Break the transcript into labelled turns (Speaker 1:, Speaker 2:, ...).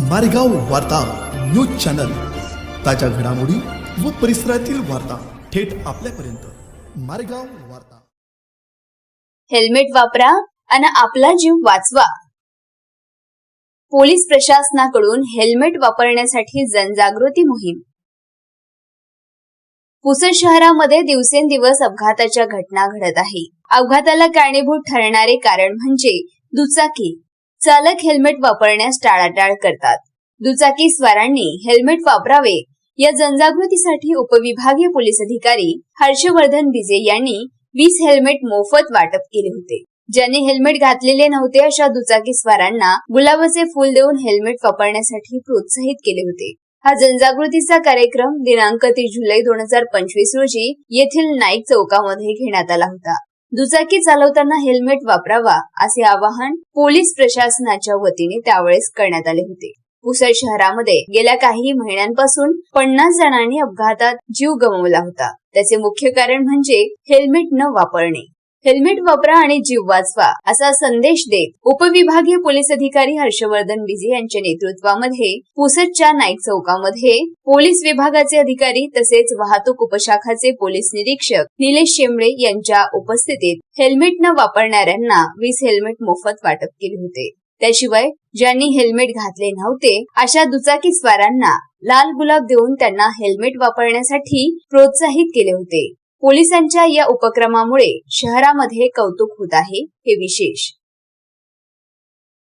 Speaker 1: मारेगाव वार्ता news channel. ताज्या घडामोडी व परिसरातील वार्ता थेट आपल्यापर्यंत. मारेगाव वार्ता.
Speaker 2: हेल्मेट वापरा आणि आपला जीव वाचवा. पोलीस प्रशासनाकडून हेल्मेट वापरण्यासाठी जनजागृती मोहीम. पुसद शहरामध्ये दिवसेंदिवस अपघाताच्या घटना घडत आहे. अपघाताला कारणीभूत ठरणारे कारण म्हणजे दुचाकी. चालक हेल्मेट वापरण्यास टाळाटाळ करतात. दुचाकी स्वारांनी हेल्मेट वापरावे या जनजागृतीसाठी उपविभागीय पोलीस अधिकारी हर्षवर्धन बिजे यांनी वीस हेल्मेट मोफत वाटप केले होते. ज्यांनी हेल्मेट घातलेले नव्हते अशा दुचाकी स्वारांना गुलाबाचे फुल देऊन हेल्मेट वापरण्यासाठी प्रोत्साहित केले होते. हा जनजागृतीचा कार्यक्रम दिनांक तीस जुलै दोन हजार पंचवीस रोजी येथील नाईक चौकामध्ये घेण्यात आला होता. दुचाकी चालवताना हेल्मेट वापरावा असे आवाहन पोलीस प्रशासनाच्या वतीने त्यावेळेस करण्यात आले होते. पुसद शहरामध्ये गेल्या काही महिन्यांपासून पन्नास जणांनी अपघातात जीव गमावला होता. त्याचे मुख्य कारण म्हणजे हेल्मेट न वापरणे. हेल्मेट वापरा आणि जीव वाचवा असा संदेश देत उपविभागीय पोलीस अधिकारी हर्षवर्धन विजे यांच्या नेतृत्वामध्ये पुसदच्या नाईक चौकामध्ये पोलीस विभागाचे अधिकारी तसेच वाहतूक उपशाखाचे पोलीस निरीक्षक निलेश शेंबळे यांच्या उपस्थितीत हेल्मेट न वापरणाऱ्यांना वीस हेल्मेट मोफत वाटप केले होते. त्याशिवाय ज्यांनी हेल्मेट घातले नव्हते अशा दुचाकी स्वारांना लाल गुलाब देऊन त्यांना हेल्मेट वापरण्यासाठी प्रोत्साहित केले होते. पोलिसांच्या या उपक्रमामुळे शहरामध्ये कौतुक होत आहे हे विशेष.